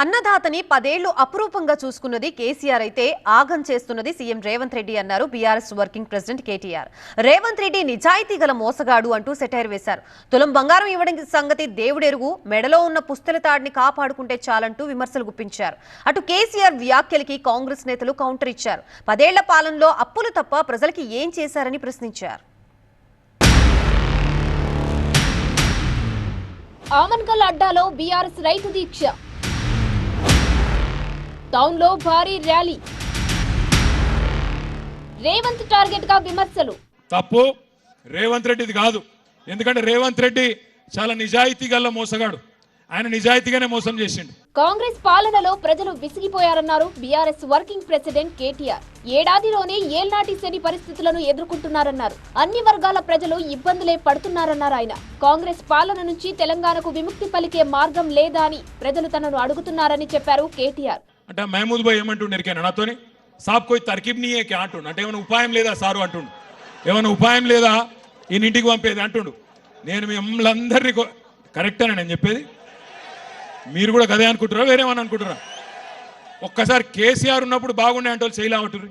అన్నదాతని పదేళ్ళు అపురూపంగా చూసుకున్నది కేసీఆర్ అయితే ఆగం చేస్తున్నది సీఎం రేవంత్ రెడ్డి అన్నారు BRS working president KTR. Revanth Reddy నిజాయితీ గల మోసగాడు అంటూ సెటైర్ వేశారు. తులం బంగారం ఇవ్వడం సంగతి దేవుడెరుగు మెడలో ఉన్న పుస్తల తాడిని కాపాడుకుంటే చాలంటూ విమర్శలు గుప్పించారు. అటు కేసీఆర్ వ్యాఖ్యలకి కాంగ్రెస్ నేతలు కౌంటర్ ఇచ్చారు. పదేళ్ళ పాలనలో అప్పులు తప్ప ప్రజలకి ఏం చేశారని ప్రశ్నించారు. ఆమన్కల్ అడ్డాలో బీఆర్ఎస్ రైతు దీక్ష. టౌన్లో భారీ ర్యాలీ. రేవంత్ టార్గెట్గా విమర్శలు. తప్పు. రేవంత్ రెడ్డిది కాదు. ఎందుకంటే రేవంత్ రెడ్డి చాలా నిజాయితీ గల్ల మోసగాడు. ఆయన నిజాయితీగానే మోసం చేసిండు. కాంగ్రెస్ పాలనలో ప్రజలు విసిగిపోయారన్నారు బీఆర్ఎస్ వర్కింగ్ ప్రెసిడెంట్ కేటీఆర్. ఏడాదిలోనే ఏళ్నాటి శని పరిస్థితులను ఎదుర్కొంటున్నారన్నారు. అన్ని వర్గాల ప్రజలు ఇబ్బందులే పడుతున్నారన్నారు ఆయన. కాంగ్రెస్ పాలన నుంచి తెలంగాణకు విముక్తి పలికే మార్గం లేదా అని ప్రజలు తనను అడుగుతున్నారని చెప్పారు కేటీఆర్. అంటే మహమూద్ భాయ్ ఏమంటుండే ఎరికైనా నాతోని సాబ్ కోయి తర్కీబ్ నీ ఏకే అంటుండు. అంటే ఏమైనా ఉపాయం లేదా సారు అంటుండు. ఏమైనా ఉపాయం లేదా? ఈయన ఇంటికి పంపేది? అంటుండు. నేను మిమ్మల్ని అందరినీ కరెక్టేనా నేను చెప్పేది. మీరు కూడా కదే అనుకుంటారా వేరేమని అనుకుంటారా ఒక్కసారి కేసీఆర్ ఉన్నప్పుడు బాగుండే అంటే వాళ్ళు చేయలేవట్టుర్రు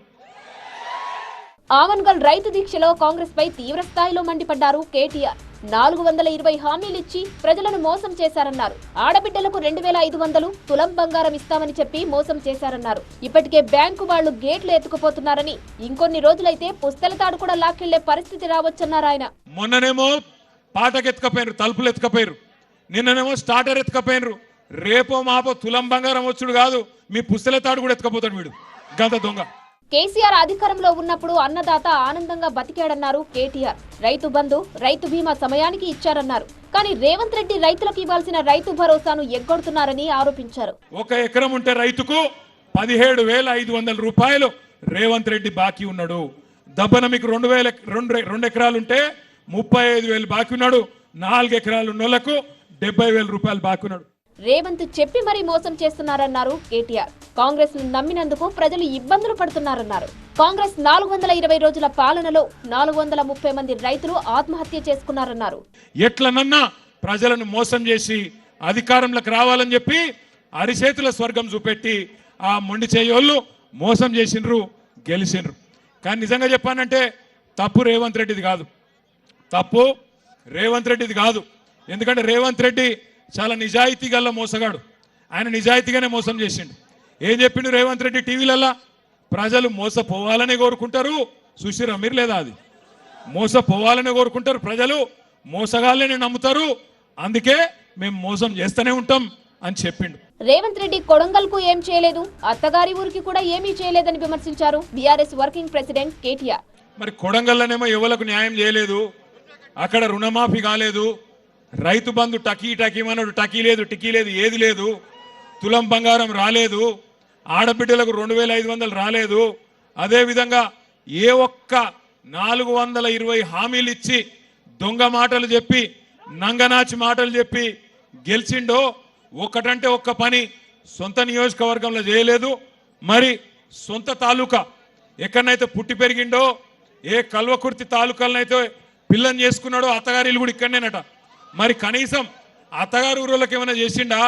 ఆమన్గల్ రైతు దీక్షలో కాంగ్రెస్ పై తీవ్ర స్థాయిలో మండిపడ్డారు కేటీఆర్. నాలుగు వందల ఇరవై హామీలిచ్చి ప్రజలను మోసం చేశారన్నారు. ఆడబిడ్డలకు రెండు వేల ఐదు వందలు తులం బంగారం ఇస్తామని చెప్పి మోసం చేశారన్నారు. ఇప్పటికే బ్యాంకు వాళ్ళు గేట్లు ఎత్తుకుపోతున్నారని ఇంకొన్ని రోజులైతే పుస్తల తాడు కూడా లాక్కెళ్ళే పరిస్థితి రావచ్చన్నారు ఆయన. మొన్ననేమో పాటకెత్తుకపోయినరు తలుపులు ఎత్తుకపోయారు నిన్ననేమో స్టార్టర్ ఎత్తుకపోయినరు రేపో మాపో తులం బంగారం వచ్చుడు కాదు మీ పుస్తల తాడు కూడా ఎత్తుకపోతాడు వీడు. గంత దొంగ. కేసీఆర్ అధికారంలో ఉన్నప్పుడు అన్నదాత ఆనందంగా బతికాడన్నారు కేటీఆర్. రైతు బంధు రైతు బీమా సమయానికి ఇచ్చారన్నారు. కానీ రేవంత్ రెడ్డి రైతులకు ఇవ్వాల్సిన రైతు భరోసాను ఎగ్గొడుతున్నారని ఆరోపించారు. ఒక ఎకరం ఉంటే రైతుకు పదిహేడు వేల ఐదు వందల రూపాయలు రేవంత్ రెడ్డి బాకీ ఉన్నాడు. దబ్బన మీకు రెండు వేల రెండు రెండు ఎకరాలుంటే ముప్పై ఐదు వేలు బాకీ ఉన్నాడు. నాలుగు ఎకరాలు ఉన్నోళ్ళకు డెబ్బై వేల రూపాయలు బాకీ ఉన్నాడు. రేవంత్ చెప్పి మరీ మోసం చేస్తున్నారన్నారు కేటీఆర్. కాంగ్రెస్ను నమ్మినందుకు ప్రజలు ఇబ్బందులు పడుతున్నారన్నారు. కాంగ్రెస్ నాలుగు వందల ఇరవై రోజుల పాలనలో నాలుగు వందల ముప్పై మంది రైతులు ఆత్మహత్య చేసుకున్నారన్నారు. ఎట్లనన్నా ప్రజలను మోసం చేసి అధికారంలోకి రావాలని చెప్పి అరిచేతుల స్వర్గం చూపెట్టి ఆ మొండి చేయోళ్ళు మోసం చేసిండ్రు గెలిచిండ్రు కానీ నిజంగా చెప్పానంటే తప్పు రేవంత్ రెడ్డిది కాదు. తప్పు రేవంత్ రెడ్డిది కాదు. ఎందుకంటే రేవంత్ రెడ్డి చాలా నిజాయితీ గల్ల మోసగాడు. ఆయన నిజాయితీగానే మోసం చేసిండు. ఏం చెప్పిండు రేవంత్ రెడ్డి టీవీలల్లా? ప్రజలు మోసపోవాలని కోరుకుంటారు. చూసిరా మీరు లేదా అది? మోసపోవాలని కోరుకుంటారు ప్రజలు. మోసగాళ్ళని నమ్ముతారు. అందుకే మేము మోసం చేస్తూనే ఉంటాం అని చెప్పిండు. రేవంత్ రెడ్డి కొడంగల్కు ఏం చేయలేదు? అత్తగారి ఊరికి కూడా ఏమీ చేయలేదని విమర్శించారు బీఆర్ఎస్ వర్కింగ్ ప్రెసిడెంట్ కేటీఆర్. మరి కొడంగల్లోనేమో ఎవలకు న్యాయం చేయలేదు? అక్కడ రుణమాఫీ కాలేదు. రైతు బంధు టకీ టకీ మనడు టకీ లేదు టికీ లేదు ఏది లేదు. తులం బంగారం రాలేదు. ఆడబిడ్డలకు రెండు వేల ఐదు వందలు రాలేదు. అదేవిధంగా ఏ ఒక్క నాలుగు వందల ఇరవై హామీలు ఇచ్చి దొంగ మాటలు చెప్పి నంగనాచి మాటలు చెప్పి గెలిచిండో ఒక్కటంటే ఒక్క పని సొంత నియోజకవర్గంలో చేయలేదు. మరి సొంత తాలూకా ఎక్కడనైతే పుట్టి పెరిగిండో ఏ కల్వకుర్తి తాలూకాలనైతే పిల్లని చేసుకున్నాడో అత్తగారి ఇల్లు కూడా ఇక్కడనేనట. మరి కనీసం అత్తగారి ఊరోళ్ళకి ఏమైనా చేసిండా?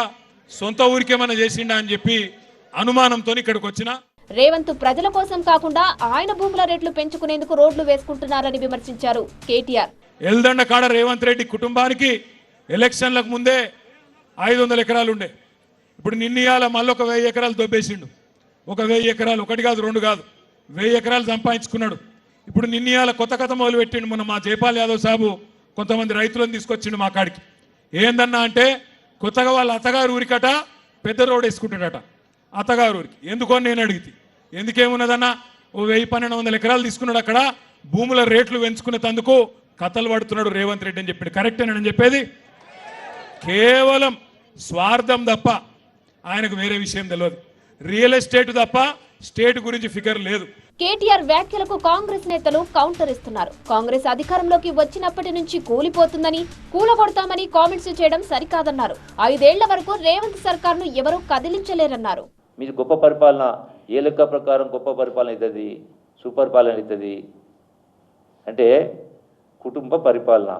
సొంత ఊరికి ఏమైనా చేసిండా అని చెప్పి అనుమానంతో ఇక్కడికి వచ్చినా. రేవంత్ ప్రజల కోసం కాకుండా ఆయన భూముల రేట్లు పెంచుకునేందుకు రోడ్లు వేసుకుంటున్నారని విమర్శించారు కేటీఆర్. ఎల్దండ కాడ రేవంత్ రెడ్డి కుటుంబానికి ఎలక్షన్లకు ముందే ఐదు వందల ఎకరాలు ఉండే. ఇప్పుడు నిన్నయాల మళ్ళీ ఒక వెయ్యి ఎకరాలు దొబ్బేసిండు. ఒక వెయ్యి ఎకరాలు ఒకటి కాదు రెండు కాదు. వెయ్యి ఎకరాలు సంపాదించుకున్నాడు. ఇప్పుడు నిన్నయాల కొత్త కథ మొదలు పెట్టిండు మొన్న మా జైపాల్ యాదవ్ సాబు. కొంతమంది రైతులను తీసుకొచ్చిండు మా కాడికి. ఏందన్నా అంటే కొత్తగా వాళ్ళ అత్తగారు ఊరికట పెద్ద రోడ్ వేసుకుంటాడట అత్తగారు ఊరికి. ఎందుకో నేను అడిగితే. ఎందుకేమున్నదన్నా? ఓ వెయ్యి పన్నెండు వందల ఎకరాలు తీసుకున్నాడు అక్కడ. భూముల రేట్లు పెంచుకునేందుకు కథలు పడుతున్నాడు రేవంత్ రెడ్డి అని చెప్పాడు. కరెక్టేనని చెప్పేది? కేవలం స్వార్థం తప్ప ఆయనకు వేరే విషయం తెలియదు రియల్ ఎస్టేట్ తప్ప స్టేట్ గురించి ఫిగర్ లేదు. కేటీఆర్ వ్యాఖ్యలకు కాంగ్రెస్ నేతలు కౌంటర్ ఇస్తున్నారు. కాంగ్రెస్ అధికారంలోకి వచ్చినప్పటి నుంచి కూలిపోతుందని కూలగొడతామని కామెంట్స్ చేయడం సరికాదన్నారు. ఐదేళ్ళ వరకు రేవంత్ సర్కార్ను ఎవరూ కదిలించలేరన్నారు. మీరు గొప్ప పరిపాలన ఏ లెక్క ప్రకారం గొప్ప పరిపాలన అవుతుంది సుపరిపాలన అవుతుంది? అంటే కుటుంబ పరిపాలన.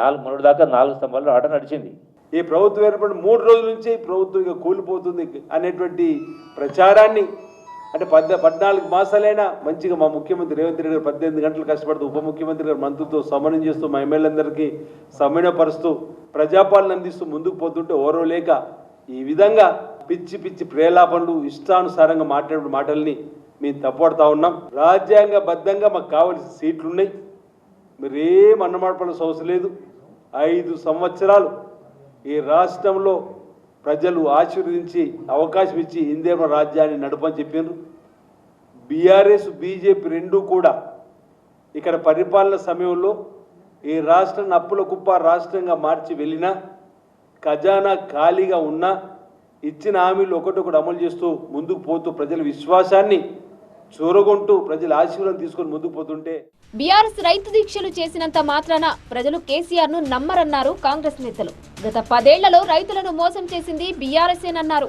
నాలుగు మొన్నటి దాకా నాలుగు స్తంభాలు ఆట నడిచింది. ఈ ప్రభుత్వం ఏర్పడిన మూడు రోజుల నుంచి ఈ ప్రభుత్వం ఇక కూలిపోతుంది అనేటువంటి ప్రచారాన్ని అంటే పద్ద పద్నాలుగు మాసాలైనా మంచిగా మా ముఖ్యమంత్రి రేవంత్ రెడ్డి గారు పద్దెనిమిది గంటలు కష్టపడుతూ ఉప ముఖ్యమంత్రి గారు మంత్రులతో సమన్వయం చేస్తూ మా ఎమ్మెల్యేలందరికీ సమన్వయపరుస్తూ ప్రజాపాలన అందిస్తూ ముందుకు పోతుంటే ఓరో లేక ఈ విధంగా పిచ్చి పిచ్చి ప్రేలాపనలు ఇష్టానుసారంగా మాట్లాడే మాటల్ని మేము తప్పడతా ఉన్నాం. రాజ్యాంగబద్ధంగా మాకు కావలసిన సీట్లు ఉన్నాయి మీరు ఏం అన్నమాడపడాల్సిన అవసరం లేదు. ఐదు సంవత్సరాలు ఈ రాష్ట్రంలో ప్రజలు ఆశీర్వదించి అవకాశం ఇచ్చి ఇందేమ రాజ్యాన్ని నడపని చెప్పారు బీఆర్ఎస్ బీజేపీ రెండూ కూడా ఇక్కడ పరిపాలన సమయంలో ఈ రాష్ట్రాన్ని అప్పుల కుప్ప రాష్ట్రంగా మార్చి వెళ్ళినా ఖజానా ఖాళీగా ఉన్నా ఇచ్చిన హామీలు ఒకటొకటి అమలు చేస్తూ ముందుకు పోతూ ప్రజల విశ్వాసాన్ని చూరగొంటూ ప్రజల ఆశీర్వాదం తీసుకొని ముందుకు పోతుంటే బీఆర్ఎస్ రైతు దీక్షలు చేసినంత మాత్రాన ప్రజలు కేసీఆర్ను నమ్మరన్నారు కాంగ్రెస్ నేతలు. గత పదేళ్ళలో రైతులను మోసం చేసింది బీఆర్ఎస్ఏనన్నారు.